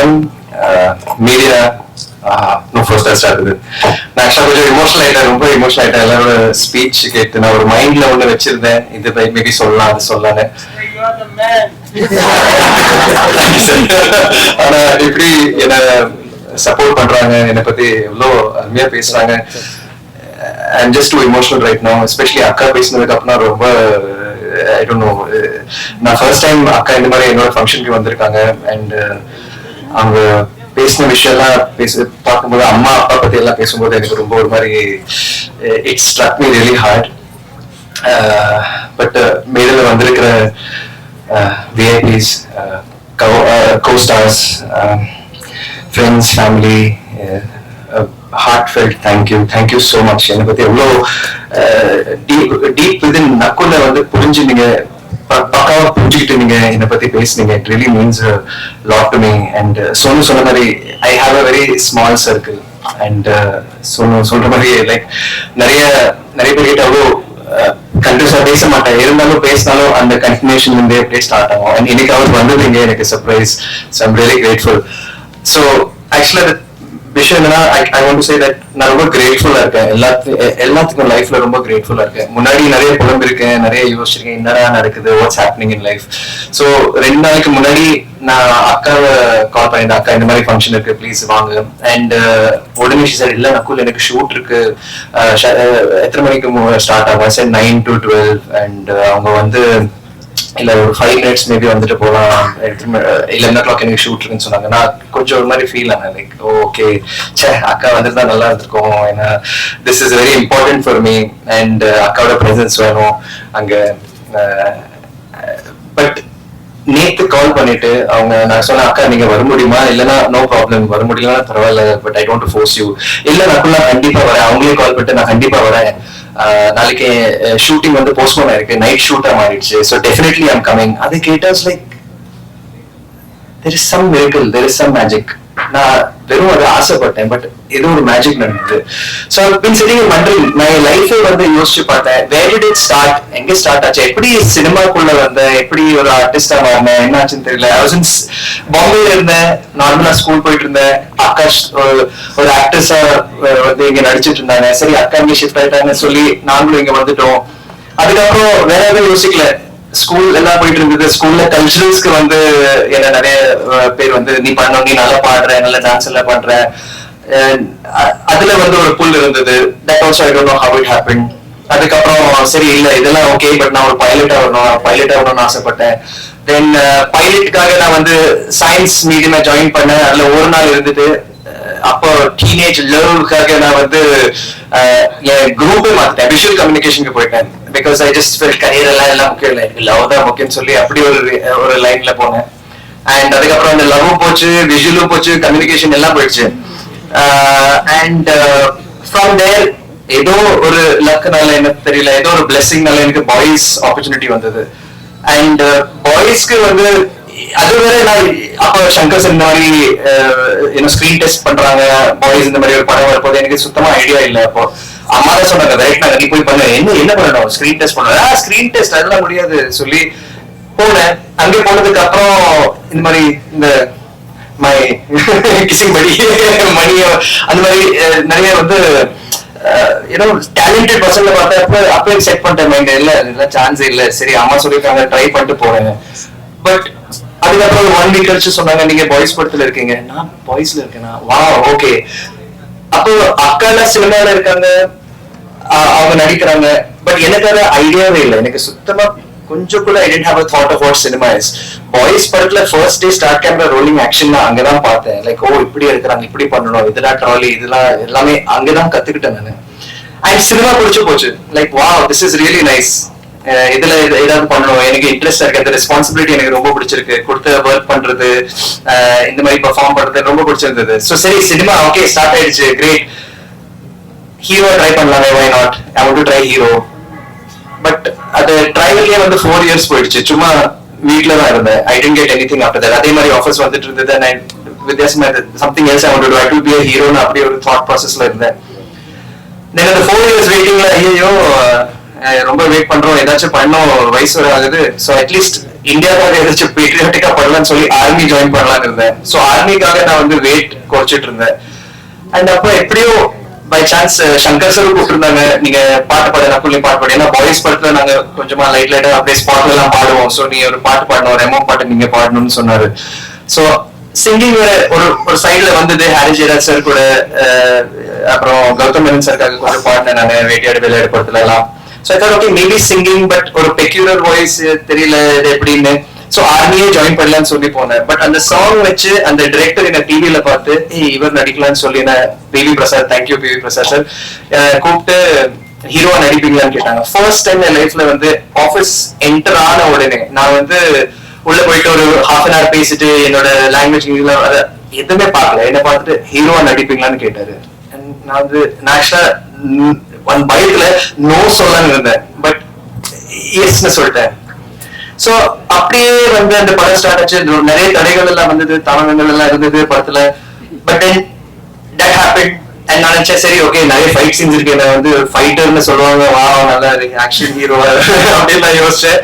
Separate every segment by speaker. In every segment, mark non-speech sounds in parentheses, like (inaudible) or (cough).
Speaker 1: வணக்கம். மீடியா இன்னும் first start நான் ஆக்சுவலாக கொஞ்சம் இமோஷனல் ஆயிட்டேன் ரொம்ப இமோஷனல் ஆயிட்டேன். எல்லாரோட ஸ்பீச் கேட்டு நான் ஒரு மைண்ட்ல ஒண்ணு வச்சிருந்தேன். இது மேபி சொல்லலாம் அது சொல்லலான்னு. ஆனா எப்படி என்ன சப்போர்ட் பண்றாங்க என்னை பத்தி எவ்வளோ அருமையா பேசுறாங்க. I'm just too emotional right no especially அக்கா பேசினதுக்கு அப்புறம் ரொம்ப ஐ டோன்ட் நோ நான் ஃபர்ஸ்ட் டைம் அக்கா இந்த மாதிரி என்னோட ஃபங்க்ஷனுக்கு வந்திருக்காங்க. அண்ட் அவங்க பேசின விஷயம்லாம் பேச பார்க்கும்போது அம்மா அப்பா பத்தி எல்லாம் பேசும்போது எனக்கு ரொம்ப ஒரு மாதிரி it's struck me really hard but மேல வந்திருக்கிற VIPs costars friends family heart felt thank you thank you so much என்னை பத்தி எவ்வளோ டீப் டீப் விதின் நக்குள்ள வந்து புரிஞ்சு நீங்க பக்காவா புரிஞ்சுக்கிட்டு நீங்க என்னை பத்தி பேசுனீங்க. It really means lot to me and Sonu சொன்ன மாதிரி I have a very small circle and Sonu சொல்ற மாதிரி லைக் நிறைய நிறைய பேர் கிட்ட அவ்வளோ கண்டிப்பா uh, பேச மாட்டேன். இருந்தாலும் பேசினாலும் அந்த கன்டினியூஷன் வந்து அப்படியே ஸ்டார்ட் ஆகும். அண்ட் இன்னைக்கு அவர் வந்ததுங்க எனக்கு surprise so I'm really grateful so ஆக்சுவலாக விஷயம் என்னன்னா I want to say that நான் ரொம்ப கிரேட்ஃபுல்லா இருக்கேன். எல்லாத்து எல்லாத்துக்கும் லைஃப்ல ரொம்ப கிரேட்ஃபுல்லா இருக்கேன். முன்னாடி நிறைய புலம்பிருக்கேன் நிறைய யோசிச்சிருக்கேன் என்னடா நடக்குது what's happening in life so ரெண்டு நாளைக்கு முன்னாடி நான் அக்காவை கால் பண்ணியிருந்தேன். அக்கா இந்த மாதிரி ஃபங்க்ஷன் இருக்கு ப்ளீஸ் வாங்க. அண்ட் உடனே சார் இல்லை நக்குல் எனக்கு ஷூட் இருக்கு. எத்தனை மணிக்கு ஸ்டார்ட் ஆகும்? Sir nine to twelve and அவங்க வந்து இல்ல ஒரு ஃபைவ் மினிட்ஸ் மேபி வந்துட்டு போகலாம் லெவன் ஓ கிளாக் எனக்கு ஷூட் இருக்குன்னு சொன்னாங்க. நான் கொஞ்சம் ஒரு மாதிரி ஃபீல் ஆனேன். லைக் ஓகே சே அக்கா தான் நல்லா இருந்திருக்கும். ஏன்னா this is very important for me and அக்காவோட ப்ரெசன்ஸ் வேணும். அங்க பட் நேத்து கால் பண்ணிட்டு அவங்க நான் சொன்னேன் அக்கா நீங்க வர முடியுமா? இல்லைன்னா நோ ப்ராப்ளம் வர முடியலன்னா பரவாயில்ல but I don't force you இல்ல நான் நான் கண்டிப்பா வரேன். அவங்களே கால் பண்ணிட்டு நான் கண்டிப்பா வரேன். நாளைக்கு ஷூட்டிங் வந்து போஸ்ட்போன் ஆயிருக்கு. நைட் ஷூட்டா மாறிடுச்சு. ஸோ டெஃபினெட்லி ஐம் கமிங் அது கேட்டாஸ் like there is some miracle there is some magic நான் வெறும் அதை ஆசைப்பட்டேன் பட் ஏதோ ஒரு மேஜிக் நடந்தது. ஸோ பின் சரி மண்டல் நான் என் லைஃபே வந்து யோசிச்சு பார்த்தேன் வேர் டிட் இட் ஸ்டார்ட் எங்க ஸ்டார்ட் ஆச்சு? எப்படி சினிமாக்குள்ள வந்தேன் எப்படி ஒரு ஆர்டிஸ்டா வந்தேன் என்ன ஆச்சுன்னு தெரியல. I was பாம்பேல இருந்தேன். நார்மலா ஸ்கூல் போயிட்டு இருந்தேன். ஆகாஷ் ஒரு- ஒரு ஆக்ட்ரஸா வந்து இங்க நடிச்சிட்டு இருந்தாங்க. சரி அக்கா இங்க ஷிஃப்ட் ஆயிட்டாங்கன்னு சொல்லி நாங்களும் இங்க வந்துட்டோம். அதுக்கப்புறம் வேற எதுவும் யோசிக்கல. ஸ்கூல் எல்லாம் போயிட்டு இருந்தது. ஸ்கூல்ல கல்ச்சுரல்ஸ்க்கு வந்து என்ன நிறைய பேர் வந்து நீ பண்ண நீ நல்லா பாடுற நல்ல டான்ஸ் எல்லாம் பண்ற. அதுல வந்து ஒரு புல் இருந்தது. That also I don't know how it happen அதுக்கப்புறம் சரி இல்ல இதெல்லாம் ஓகே பட் நான் ஒரு பைலட் ஆகணும் பைலட் ஆகணும்னு ஆசைப்பட்டேன். தென் பைலட்டுக்காக நான் வந்து சயின்ஸ் மீடியமா ஜாயின் பண்ணேன். அதுல ஒரு நாள் இருந்தது அப்போ டீனேஜ் லவ்க்காக நான் வந்து என் குரூப்பே மாத்திட்டேன். விஷுவல் கம்யூனிகேஷனுக்கு போயிட்டேன். Because I just feel career எல்லாம் எல்லாம் முக்கியம் இல்லை. எனக்கு லவ் தான் முக்கியம்னு சொல்லி அப்படி ஒரு ஒரு லைன்ல போனேன். அண்ட் அதுக்கப்புறம் அந்த லவ்வும் போச்சு விஷுவலும் போச்சு கம்யூனிகேஷன் எல்லாம் போயிடுச்சு. அண்ட் ஃப்ரம் தேர் ஏதோ ஒரு லக்குனால எனக்கு தெரியல ஏதோ ஒரு பிளெஸிங்னால எனக்கு பாய்ஸ் ஆப்பர்ச்சுனிட்டி வந்தது. அண்ட் பாய்ஸ்க்கு uh, வந்து அது வேற நான் அப்போ சங்கர் சார் இந்த மாதிரி uh, என்ன ஸ்கிரீன் டெஸ்ட் பண்றாங்க பாய்ஸ் இந்த மாதிரி ஒரு படம் வரப்போது எனக்கு சுத்தமா ஐடியா இல்ல அப்போ. அம்மா தான் சொன்னாங்க ரைட் நாங்க நீ போய் பண்ணு. என்ன என்ன பண்ணணும்? ஸ்கிரீன் டெஸ்ட் பண்ணுவேன் ஸ்கிரீன் டெஸ்ட் அதெல்லாம் முடியாது. சொல்லி போனேன். அங்கே போனதுக்கு அப்புறம் இந்த மாதிரி இந்த மை கிசிங் மணி மணி அந்த மாதிரி நிறைய வந்து ஏதோ டேலண்டட் பர்சன்ல பார்த்தா அப்ப அப்பவே செட் பண்ணிட்டேன் மைண்ட் இல்ல இதெல்லாம் சான்ஸ் இல்ல. சரி அம்மா சொல்லியிருக்காங்க ட்ரை பண்ணிட்டு போறேன். பட் அதுக்கப்புறம் ஒன் வீக் கழிச்சு சொன்னாங்க நீங்க பாய்ஸ் படத்துல இருக்கீங்க. நான் பாய்ஸ்ல இருக்கேனா? வா ஓகே அப்போ அக்கா எல்லாம் சினிமால இருக்காங்க. அவங்க நடிக்கிறாங்க. பட் எனக்கு அது ஐடியாவே இல்லை. எனக்கு சுத்தமா கொஞ்சம் கூட I didn't have a thought of what cinema is Boys படத்துல first day start camera rolling action அங்கதான் பார்த்தேன். லைக் ஓ இப்படி இருக்கிறாங்க இப்படி பண்ணணும். இதெல்லாம் ட்ராலி இதெல்லாம் எல்லாமே அங்கதான் கத்துக்கிட்டேன் நான். அண்ட் சினிமா பிடிச்சு போச்சு. லைக் வா திஸ் இஸ் ரியலி நைஸ் இதுல இது- ஏதாவது பண்ணணும். எனக்கு இன்ட்ரெஸ்ட் இருக்கு. அந்த ரெஸ்பான்சிபிலிட்டி எனக்கு ரொம்ப பிடிச்சிருக்கு. கொடுத்த ஒர்க் பண்றது இந்த மாதிரி பெர்ஃபார்ம் பண்றது ரொம்ப பிடிச்சிருந்தது. ஸோ சரி சினிமா ஓகே ஸ்டார்ட் ஆயிடுச்சு. கிரேட் ஹீரோ ட்ரை பண்ணலாமே why not I want to try hero but அது ட்ரைவல்லே வந்து ஃபோர் இயர்ஸ் போயிடுச்சு. சும்மா வீட்ல தான் இருந்தேன். I didn't get anything after that அதே மாதிரி ஆஃபர்ஸ் வந்துட்டு இருந்தது. நான் வித்தியாசமா something else I want to I to be ஹீரோன்னு அப்படி ஒரு தாட் ப்ராசஸ்ல இருந்தேன். தென் அந்த ஃபோர் இயர்ஸ் வெயிட்டிங்ல ஐயோ ரொம்ப வெயிட் பண்றோம். ஏதாச்சும் பண்ணோம். வயசு வரை ஆகுது. ஸோ அட்லீஸ்ட் இந்தியாவுக்காக ஏதாச்சும் பேட்ரியாட்டிக்கா பண்ணலாம்னு சொல்லி ஆர்மி ஜாயின் பண்ணலாம்னு இருந்தேன். ஸோ ஆர்மிக்காக நான் வந்து வெயிட் குறைச்சிட்டு இருந்தேன். அண்ட் அப்போ எப்படியோ பை சான்ஸ் சங்கர் சார் கூப்பிட்டுருந்தாங்க. நீங்க பாட்டு பாடு நக்குள்ளி பாட்டு பாடு. ஏன்னா பாய்ஸ் படத்துல நாங்க கொஞ்சமா லைட் லைட்டா அப்படியே ஸ்பாட்ல எல்லாம் பாடுவோம். சோ நீங்க ஒரு பாட்டு பாடணும் ஒரு எமோ பாட்டு நீங்க பாடணும்னு சொன்னாரு. சோ சிங்கிங் ஒரு ஒரு சைடுல வந்தது. ஹாரி ஜெயராஜ் சார் கூட அப்புறம் கௌதம் மேனன் சார்க்காக கூட பாடினேன் நான். வேட்டையாடு விளையாடு படத்துல எல்லாம் so I okay maybe singing but ஒரு பெக்யூலர் வாய்ஸ் தெரியல இது எப்படின்னு. ஸோ ஆர்மியே ஜாயின் பண்ணலாம்னு சொல்லி போனேன். பட் அந்த சாங் வச்சு அந்த டிரெக்டர் என்ன டிவியில பார்த்து இவர் நடிக்கலாம்னு சொல்லி நான் PV Prasad thank you PV Prasad sir கூப்பிட்டு ஹீரோவா நடிப்பீங்களான்னு கேட்டாங்க. ஃபர்ஸ்ட் டைம் என் லைஃப்ல வந்து ஆஃபீஸ் என்டர் ஆன உடனே நான் வந்து உள்ள போயிட்டு ஒரு ஹாஃப் அன் ஹவர் பேசிட்டு என்னோட லாங்குவேஜ் எதுவுமே பார்க்கல. என்ன பார்த்துட்டு ஹீரோவா நடிப்பீங்களான்னு கேட்டாரு. நான் வந்து நான் ஆக்சுவலா ஒன் பயத்துல நோ சொல்லலாம்னு இருந்தேன். பட் எஸ்ன்னு சொல்லிட்டேன். சோ அப்படியே வந்து அந்த படம் ஸ்டார்ட் ஆச்சு. நிறைய தடைகள் எல்லாம் வந்தது தாமதங்கள் எல்லாம் இருந்தது படத்துல. But then that happen and நான் நினைச்சேன் சரி ஓகே நிறைய ஃபைட் சீன்ஸ் இருக்கு. என்ன வந்து ஃபைட்டர்னு சொல்லுவாங்க. வா நல்லா இருக்கு ஆக்ஷன் ஹீரோ அப்படின்னு நான் யோசிச்சேன்.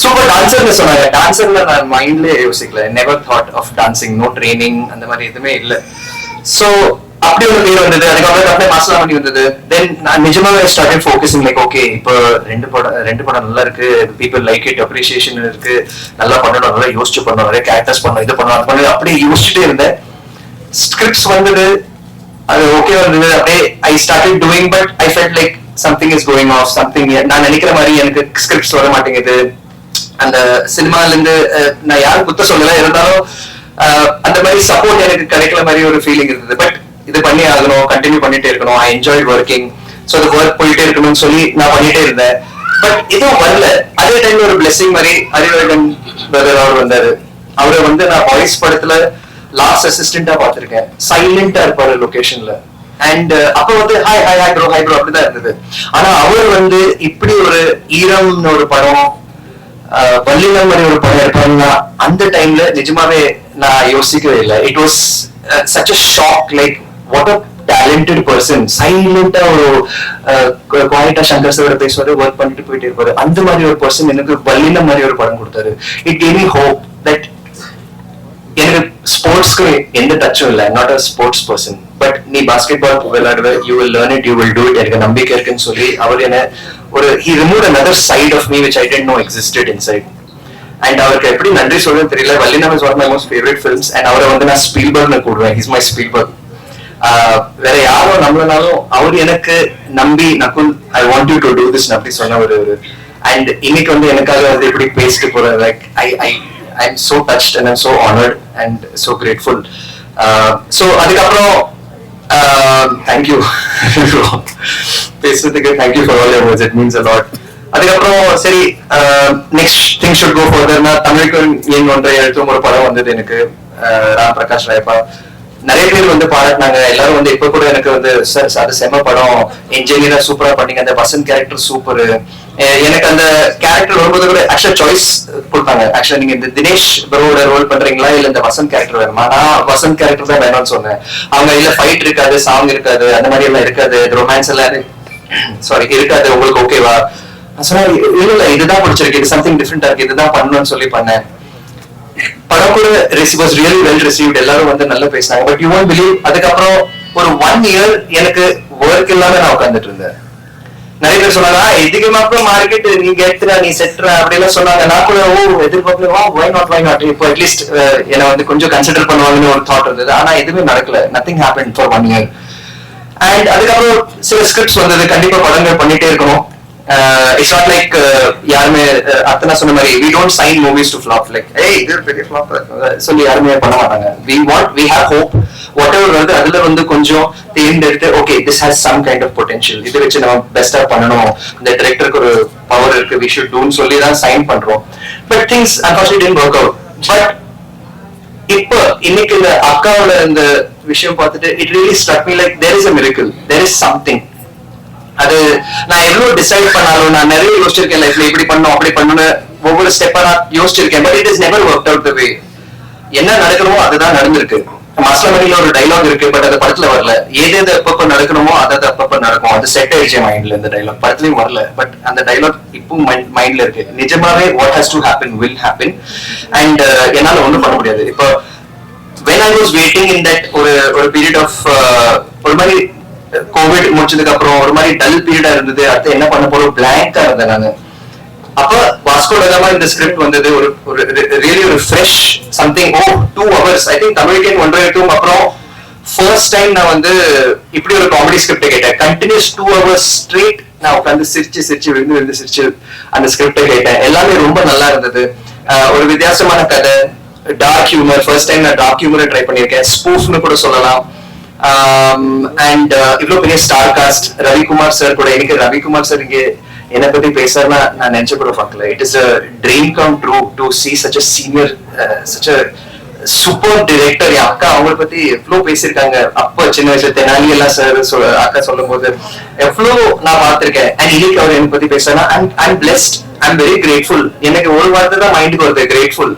Speaker 1: சூப்பர் டான்சர்னு சொன்னாங்க. டான்சர்ல நான் மைண்ட்லயே யோசிக்கல. Never thought of dancing no training அந்த மாதிரி எதுவுமே இல்ல. சோ அப்படி ஒரு பேர் வந்தது. அதுக்கப்புறம் அப்படியே மாசம் பண்ணி வந்தது. தென் நான் நிஜமாவே ஸ்டார்டட் ஃபோக்கஸிங் லைக் ஓகே இப்போ ரெண்டு படம் ரெண்டு படம் நல்லா இருக்கு. பீப்புள் லைக் இட் அப்ரிசியேஷன் இருக்கு. நல்லா பண்ணணும் நல்லா யோசிச்சு பண்ணணும். நிறைய கேரக்டர்ஸ் பண்ணணும் இது பண்ணணும் பண்ணி அப்படியே யோசிச்சுட்டே இருந்தேன். ஸ்கிரிப்ட்ஸ் வந்தது. அது ஓகே வந்தது. அப்படியே I started doing but I felt like something is going off something நான் நினைக்கிற மாதிரி எனக்கு ஸ்கிரிப்ட்ஸ் வர மாட்டேங்குது. அந்த சினிமால இருந்து நான் யாரும் குத்த சொல்லல. இருந்தாலும் அந்த மாதிரி சப்போர்ட் எனக்கு கிடைக்கல மாதிரி ஒரு ஃபீலிங் இருந்தது. பட் இது பண்ணி ஆகணும் கண்டினியூ பண்ணிட்டே இருக்கணும். ஐ என்ஜாய் ஒர்க்கிங் ஸோ அது ஒர்க் போயிட்டே இருக்கணும்னு சொல்லி நான் பண்ணிட்டே இருந்தேன். பட் இதுவும் வரல. அதே டைம்ல ஒரு பிளெஸிங் மாதிரி அறிவழகன் பிரதர் அவர் வந்தாரு. அவரை வந்து நான் வாய்ஸ் படத்துல லாஸ்ட் அசிஸ்டண்டா பார்த்திருக்கேன். சைலண்டா இருப்பாரு லொகேஷன்ல அண்ட் அப்ப வந்து hi hi hi bro hi bro அப்படிதான் இருந்தது. ஆனா அவர் வந்து இப்படி ஒரு ஈரம்னு ஒரு படம் uh, பள்ளிகள் மாதிரி ஒரு படம் எடுப்பாங்கன்னா அந்த டைம்ல நிஜமாவே நான் யோசிக்கவே இல்லை. It was such a shock like what a talented person சைலண்டா ஒரு குவாலிட்டா சங்கர் சார் பேசுவாரு ஒர்க் பண்ணிட்டு போயிட்டே இருப்பாரு. அந்த மாதிரி ஒரு பர்சன் எனக்கு வள்ளினம் மாதிரி ஒரு படம் கொடுத்தாரு. இட் எனி ஹோப் தட் எனக்கு ஸ்போர்ட்ஸ்க்கு எந்த டச்சும் இல்லை. Not a sports person but நீ basketball விளையாடுவ you will learn it you will do it எனக்கு நம்பிக்கை இருக்குன்னு சொல்லி அவர் என்ன ஒரு he remove another side of me which I didn't know existed inside and அவருக்கு எப்படி நன்றி சொல்றதுன்னு தெரியல. Vallinam is one my most favourite films and அவரை வந்து நான் ஸ்பீல்பர்க்னு கூடுவேன். இஸ் மை ஸ்பீல்பர்க் வேற யாரும் நம்மளனாலும் அவர் எனக்கு நம்பி Nakul I want you to do this அப்படி சொன்ன ஒரு அண்ட் இன்னைக்கு வந்து எனக்காக வந்து எப்படி பேசிட்டு போற like I I I am so touched and I'm so honoured and so grateful so அதுக்கப்புறம் தேங்க்யூ (laughs) பேசுறதுக்கு thank you for all your it means a lot அதுக்கப்புறம் சரி நெக்ஸ்ட் திங் ஷுட் கோ ஃபர்தர்னா தமிழுக்கு என் ஒன்றை எழுத்தும் ஒரு படம் வந்தது எனக்கு. ராம் பிரகாஷ் ராயப்பா. நிறைய பேர் வந்து பாராட்டினாங்க. எல்லாரும் வந்து இப்ப கூட எனக்கு வந்து சார் அது செம படம். இன்ஜினியரா சூப்பரா பண்ணீங்க. அந்த வசந்த் கேரக்டர் சூப்பர் எனக்கு அந்த கேரக்டர் வரும்போது கூட ஆக்சுவலா சாய்ஸ் கொடுத்தாங்க. ஆக்சுவலா நீங்க இந்த தினேஷ் ப்ரோட ரோல் பண்றீங்களா? இல்ல இந்த வசந்த் கேரக்டர் வேணுமா? நான் வசந்த் கேரக்டர் தான் வேணும்னு சொன்னேன். அவங்க இல்ல ஃபைட் இருக்காது சாங் இருக்காது அந்த மாதிரி எல்லாம் இருக்காது. ரொமான்ஸ் எல்லாம் சாரி இருக்காது. உங்களுக்கு ஓகேவா நான் சொன்னேன் இல்ல இல்ல இதுதான் பிடிச்சிருக்கு. இது சம்திங் டிஃப்ரெண்டா இருக்கு. இதுதான் பண்ணணும்னு சொல்லி பண்ணேன். படம் கூட வாஸ் ரியலி வெல் ரிசீவ்ட் எல்லாரும் வந்து நல்லா பேசினாங்க. பட் யூ ஒன்ட் பிலீவ் அதுக்கப்புறம் ஒரு ஒன் இயர் எனக்கு ஒர்க் இல்லாம நான் உட்காந்துட்டு இருந்தேன். நிறைய பேர் சொன்னாங்க எதுக்குமாக்கும் மார்க்கெட் நீங்க எடுத்துற நீ செட்டுற அப்படி எல்லாம் சொன்னாங்க. நான் கூட ஓ எதிர்பார்க்கலாம் why why not why not இப்போ அட்லீஸ்ட் என்னை வந்து கொஞ்சம் கன்சிடர் பண்ணுவாங்கன்னு ஒரு தாட் இருந்தது. ஆனா எதுவுமே நடக்கல. Nothing happen for one year and அதுக்கப்புறம் சில ஸ்கிரிப்ட்ஸ் வந்தது. கண்டிப்பா படங்கள் பண்ணிட்டே இருக்கணும். இட்ஸ் நாட் லைக் யாருமே uh, அத்தனை சொன்ன மாதிரி we don't sign movies to flop like ஏய் இது பெரிய ஃபிளாப் uh, சொல்லி யாருமே பண்ண மாட்டாங்க. We want we have hope whatever வந்து அதுல வந்து கொஞ்சம் தேர்ந்தெடுத்து okay this has some kind of potential இதை வச்சு நம்ம பெஸ்டா பண்ணணும். இந்த டிரெக்டருக்கு ஒரு பவர் இருக்கு வி ஷுட் டூன்னு சொல்லி தான் சைன் பண்றோம். But things unfortunate work out but இப்ப இன்னைக்கு இந்த அக்காவோட இந்த விஷயம் பார்த்துட்டு it really struck me like there is a miracle there is something அது நான் எவ்வளவு டிசைட் பண்ணாலும் நான் நிறைய யோசிச்சிருக்கேன் லைஃப்ல இப்படி பண்ணும் அப்படி பண்ணணும் ஒவ்வொரு ஸ்டெப்பா நான் யோசிச்சிருக்கேன். But it is never work out way என்ன நடக்கணுமோ அதுதான் நடந்திருக்கு. மஸ்லமணில ஒரு டைலாக் இருக்கு பட் அந்த படத்துல வரல. எது எது எப்பப்ப நடக்கணுமோ அது அது அப்பப்ப நடக்கும். அது செட் ஆயிடுச்சு மைண்ட்ல இந்த டைலாக் படத்துலயும் வரல. பட் அந்த டைலாக் இப்போ மைண்ட்ல இருக்கு. நிஜமாவே what has to happen will happen and என்னால ஒண்ணும் பண்ண முடியாது. இப்போ when I was waiting in that ஒரு ஒரு பீரியட் ஆஃப் uh, ஒரு மாதிரி கோவிட் முடிச்சதுக்கு அப்புறம் ஒரு மாதிரி டல் பீரியடா இருந்தது. அடுத்து என்ன பண்ண போறோம்? பிளாங்கா இருந்தேன் நானு. அப்ப வாஸ்கோ டகாமா இந்த ஸ்கிரிப்ட் வந்தது. ஒரு ஒரு ரியலி ஒரு ஃப்ரெஷ் சம்திங் ஓ டூ ஹவர்ஸ் ஐ திங்க் தமிழ்கேன் ஒன்றரை டூ அப்புறம் ஃபர்ஸ்ட் டைம் நான் வந்து இப்படி ஒரு காமெடி ஸ்கிரிப்ட் கேட்டேன். கண்டினியூஸ் டூ ஹவர்ஸ் ஸ்ட்ரீட் நான் உட்காந்து சிரிச்சு சிரிச்சு விழுந்து விழுந்து சிரிச்சு அந்த ஸ்கிரிப்டை கேட்டேன். எல்லாமே ரொம்ப நல்லா இருந்தது. ஒரு வித்தியாசமான கதை டார்க் ஹியூமர் ஃபர்ஸ்ட் டைம் நான் டார்க் ஹியூமரை ட்ரை பண்ணியிருக்கேன். ஸ்பூஃப்னு கூட சொல்லலாம். Um, அண்ட் uh, இவ்வளவு பெரிய ஸ்டார் காஸ்ட் ரவிக்குமார் சார் கூட எனக்கு ரவிக்குமார் சார் இங்க என்னை பத்தி பேசுறதுனா நான் நினைச்ச கூட பார்க்கல. It is a dream come true to see such a senior such a super director என் அக்கா அவங்கள பத்தி எவ்வளவு பேசியிருக்காங்க. அப்ப சின்ன வயசுல தெனாலி எல்லாம் சார் அக்கா சொல்லும் போது எவ்வளவு நான் பார்த்திருக்கேன். அண்ட் இன்னைக்கு அவர் என்னை பத்தி பேசுறேன்னா I'm blessed I'm very grateful எனக்கு ஒரு வார்த்தை தான் மைண்டுக்கு வருது கிரேட்ஃபுல்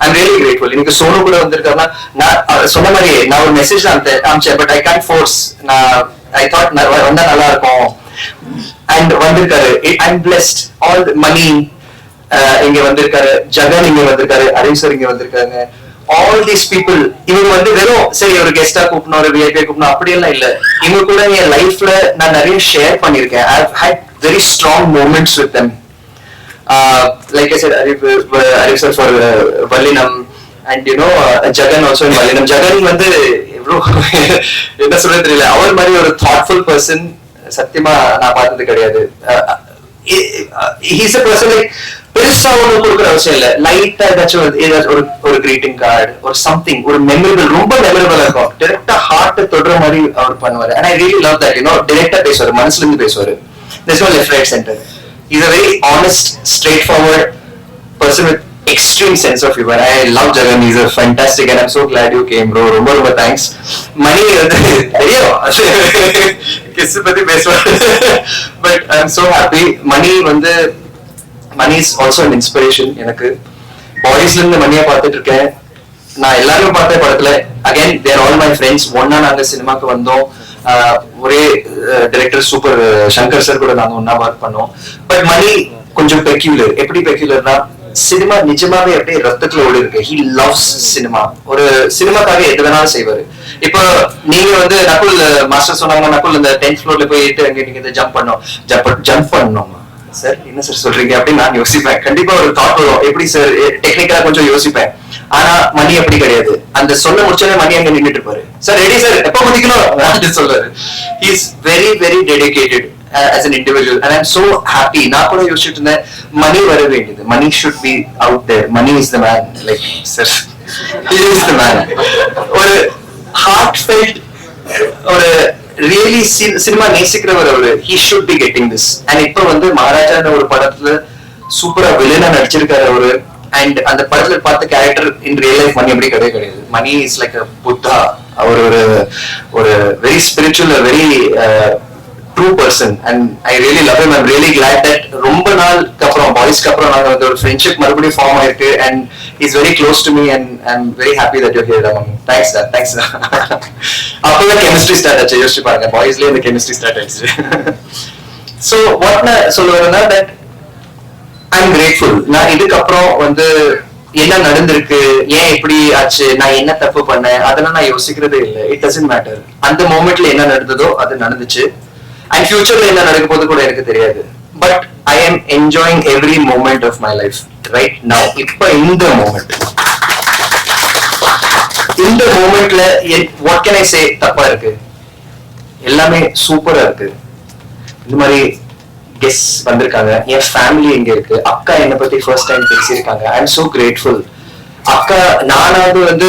Speaker 1: ஐம் ரியலி கிரேட்ஃபுல் இன்னைக்கு சோனு கூட வந்திருக்காருன்னா நான் சொன்ன மாதிரி நான் ஒரு மெசேஜ் அனுப்பிச்சேன் பட் ஐ கேன் ஃபோர்ஸ் நான் ஐ தாட் வந்தா நல்லா இருக்கும் அண்ட் வந்திருக்காரு ஐம் பிளெஸ்ட் ஆல் மணி இங்க வந்திருக்காரு. ஜகன் இங்க வந்திருக்காரு. அரவிந்த் சார் இங்க வந்திருக்காங்க. ஆல் தீஸ் பீப்புள் இவங்க வந்து வெறும் சரி ஒரு கெஸ்டா கூப்பிடணும் ஒரு விஐபி கூப்பிடணும் அப்படி எல்லாம் இல்ல. இவங்க கூட என் லைஃப்ல நான் நிறைய ஷேர் பண்ணிருக்கேன் I had very strong moments with them Uh, like I said, Arif, uh, uh, Arif sir for uh, Vallinam. And you know uh, Jagan also in Jagan வந்து எவ்வளோ (laughs) என்ன சொல்றது தெரியல. அவர் மாதிரி ஒரு தாட்ஃபுல் பர்சன் சத்தியமா நான் பார்த்தது கிடையாது. ஹீஸ் அ பர்சன் லைக் பெருசா ஒண்ணு கொடுக்குற அவசியம் இல்ல. லைட்டா ஏதாச்சும் ஒரு- ஏதாச்சும் ஒரு ஒரு கிரீட்டிங் கார்டு ஒரு சம்திங் ஒரு மெமரபிள் ரொம்ப மெமரபிளா இருக்கும். டேரக்டா ஹார்ட் தொடுற மாதிரி அவர் பண்ணுவாரு. And I really love that you know டேரக்டா பேசுவாரு மனசுல இருந்து பேசுவாரு. There's no left right he's a very honest straightforward person with extreme sense of humor. I love jagan. He's a fantastic and i'm so glad you came bro. ரொம்ப ரொம்ப thanks. மணி வந்து தெரியும். Kiss பத்தி பேசுவாரு. But I am so happy. Mani வந்து Mani is also an inspiration எனக்கு. பாய்ஸ்ல இருந்து மணியா பார்த்துட்டு இருக்கேன். நான் எல்லாரும் பார்த்த படத்துல again there all my friends ஒன்னா நாங்க சினிமாக்கு வந்தோம். ஒரே டைரக்டர் சூப்பர் சங்கர் சார் கூட நாங்க ஒன்னா ஒர்க் பண்ணோம். பட் மணி கொஞ்சம் பெக்யூலர் எப்படி பெக்யூலர்னா சினிமா நிஜமாவே அப்படியே ரத்தத்துல ஓடி இருக்கு. ஹி லவ்ஸ் சினிமா ஒரு சினிமாக்காக எது வேணாலும் செய்வாரு. இப்போ நீங்க வந்து நக்குல் மாஸ்டர் சொன்னாங்க நக்குல் இந்த டென்த் ஃப்ளோர்ல போயிட்டு அங்க நீங்க ஜம்ப் பண்ணோம். ஜம்ப் ஜம்ப் பண்ணோமா? சார் என்ன சார் சொல்றீங்க அப்படின்னு நான் யோசிப்பேன். கண்டிப்பா ஒரு தாட் வரும். எப்படி சார் டெக்னிக்கலா கொஞ்சம் யோசிப்பேன். ஆனா மணி அப்படி கிடையாது. அந்த சொல்ல முடிச்சாலே மணி அங்க நின்னுட்டு இருப்பாரு. சார் ரெடி சார் எப்ப முடிக்கணும்? சொல்றாரு is very very dedicated as an individual and I'm so happy நான் கூட யோசிச்சுட்டு இருந்தேன் மணி வர வேண்டியது. Mani should be out there Mani is the man like sir ஒரு ஹார்ட் ஃபெல்ட் ஒரு ரியலி சினிமா நேசிக்கிறவர் அவரு. He should be getting this and இப்ப வந்து மகாராஜா ஒரு படத்துல சூப்பரா வில்லனா நடிச்சிருக்காரு அவரு. அண்ட் அந்த படத்துல பார்த்த character in real life Mani அப்படி கிடையவே கிடையாது. மணி இஸ் லைக் புத்தா அவர் ஒரு ஒரு very spiritual very true person and I really love I'm really glad that ரொம்ப நாளுக்கு அப்புறம் பாய்ஸ்க்கு அப்புறம் நாங்கள் வந்து ஒரு ஃப்ரெண்ட்ஷிப் மறுபடியும் ஃபார்ம் ஆயிருக்கு and is very close to me and I am very happy that you here among thanks sir thanks அப்பதான் கெமிஸ்ட்ரி ஸ்டார்ட் ஆச்சு. யோசிச்சு பாருங்க பாய்ஸ்லயே அந்த கெமிஸ்ட்ரி ஸ்டார்ட் ஆயிடுச்சு. (laughs) ஸோ வாட் நான் சொல்லுவேன்னா தட் ஐம் கிரேட்ஃபுல் நான் இதுக்கப்புறம் வந்து என்ன நடந்திருக்கு ஏன் இப்படி ஆச்சு நான் என்ன தப்பு பண்ணேன் அதெல்லாம் நான் யோசிக்கிறதே இல்லை. இட் டசன்ட் மேட்டர் அந்த மூமெண்ட்ல என்ன நடந்ததோ அது நடந்துச்சு. அண்ட் ஃபியூச்சர்ல என்ன நடக்க போது கூட எனக்கு தெரியாது. But I am enjoying every moment of my life right now இப்ப இந்த மூமெண்ட் இந்த மூமெண்ட்ல வாட் கேன் ஐ சே தப்பா இருக்கு. எல்லாமே சூப்பரா இருக்கு. இந்த மாதிரி கெஸ் வந்திருக்காங்க. என் ஃபேமிலி எங்க இருக்கு? அக்கா என்னை பத்தி ஃபர்ஸ்ட் டைம் பேசியிருக்காங்க. ஐ எம் சோ கிரேட்ஃபுல் அக்கா நானாவது வந்து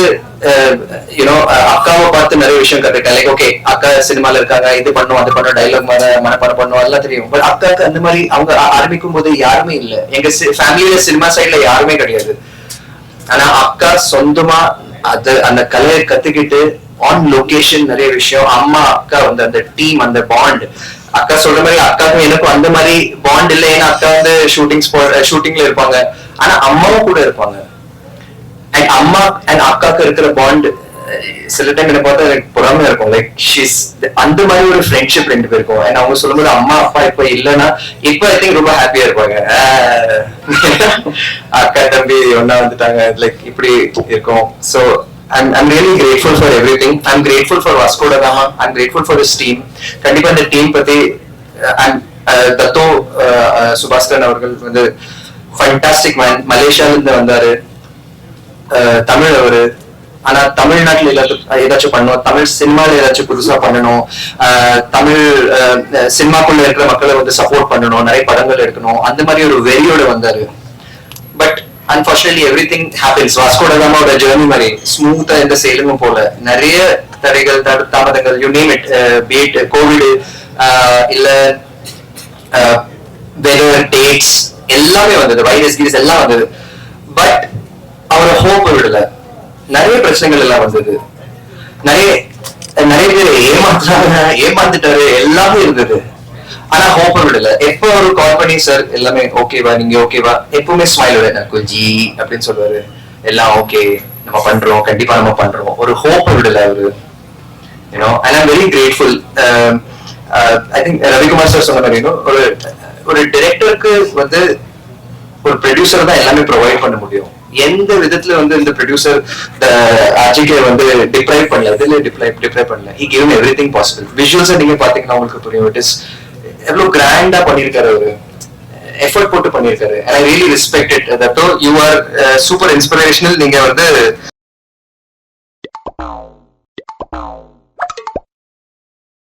Speaker 1: யூனோ அக்காவை பார்த்து நிறைய விஷயம் கத்துக்கிட்டேன். லைக் ஓகே அக்கா சினிமால இருக்காங்க இது பண்ணும் அது பண்ணும் டைலாக் மன மனப்பாடம் பண்ணுவோம் எல்லாம் தெரியும். பட் அக்காக்கு அந்த மாதிரி அவங்க ஆரம்பிக்கும் போது யாருமே இல்ல. எங்க ஃபேமிலியில சினிமா சைட்ல யாருமே கிடையாது. ஆனா அக்கா சொந்தமா அது அந்த கலையை கத்துக்கிட்டு ஆன் லொகேஷன் நிறைய விஷயம் அம்மா அக்கா வந்து அந்த டீம் அந்த பாண்ட் அக்கா சொல்ற மாதிரி அக்காவுக்கும் எனக்கும் அந்த மாதிரி பாண்ட் இல்லை. ஏன்னா அக்கா வந்து ஷூட்டிங் ஷூட்டிங்ல இருப்பாங்க. ஆனா அம்மாவும் கூட இருப்பாங்க. அண்ட் அம்மா அண்ட் அக்காக்கு இருக்கிற பாண்ட் சில டைம் என்ன பார்த்தா எனக்கு பொறாமையா இருக்கும். லைக் ஷீஸ் அந்த மாதிரி ஒரு ஃப்ரெண்ட்ஷிப் ரெண்டு பேருக்கும் அண்ட் அவங்க சொல்லும்போது அம்மா அப்பா இப்ப இல்லைன்னா இப்ப ஐ திங்க் ரொம்ப ஹாப்பியா இருப்பாங்க. அக்கா தம்பி ஒன்னா வந்துட்டாங்க. லைக் இப்படி இருக்கும். So I'm, I'm really grateful for everything. I'm grateful for Vasco da Gama. I'm grateful for his team. கண்டிப்பா இந்த டீம் பத்தி அண்ட் தத்தோ அஹ், சுபாஸ்கரன் அவர்கள் வந்து ஃபண்டாஸ்டிக் மேன் மலேசியால இருந்து வந்தாரு. தமிழ் அவரு. ஆனா தமிழ்நாட்டுல எல்லாத்துக்கும் ஏதாச்சும் பண்ணணும் தமிழ் சினிமால ஏதாச்சும் புதுசா பண்ணணும். தமிழ் சினிமாக்குள்ள இருக்கிற மக்களை வந்து சப்போர்ட் பண்ணணும். நிறைய படங்கள் எடுக்கணும். அந்த மாதிரி ஒரு வெறியோட வந்தாரு. But unfortunately everything happens வாஸ்கோட காமாவோட ஜேர்னி மாதிரி ஸ்மூத்தா எந்த செயலுமும் போல. நிறைய தடைகள் தடு தாமதங்கள் you name it be it covid இல்ல வெதர் டேட்ஸ் எல்லாமே வந்தது. வைரஸ் கீரஸ் எல்லாம் வந்தது. பட் அவரை ஹோப் விடல. நிறைய பிரச்சனைகள் எல்லாம் வந்தது. நிறைய நிறைய பேர் ஏமாத்துறாங்க ஏமாந்துட்டாரு எல்லாமே இருந்தது. ஆனா ஹோப் விடல. எப்போ ஒரு கால் பண்ணி சார் எல்லாமே ஓகேவா நீங்க ஓகேவா எப்பவுமே ஸ்மைல் விட குஜி அப்படின்னு சொல்லுவாரு. எல்லாம் ஓகே நம்ம பண்றோம். கண்டிப்பா நம்ம பண்றோம். ஒரு ஹோப் விடல அவரு. You know and I'm very grateful I think Ravikumar sir சொன்ன மாதிரி ஒரு ஒரு டிரெக்டருக்கு வந்து ஒரு ப்ரொடியூசர் தான் எல்லாமே ப்ரொவைட் பண்ண முடியும். எந்த விதத்துல வந்து இந்த ப்ரொடியூசர் அஜிகே வந்து டிப்ரைவ் பண்ணல இதுல டிப்ரைவ் டிப்ரைவ் பண்ணல. He give everything possible visuals நீங்க பாத்தீங்கன்னா உங்களுக்கு புரியும். இட் இஸ் எவ்வளவு கிராண்டா பண்ணிருக்காரு அவரு. எஃபர்ட் போட்டு பண்ணிருக்காரு. I really respect it that too you are super inspirational நீங்க வந்து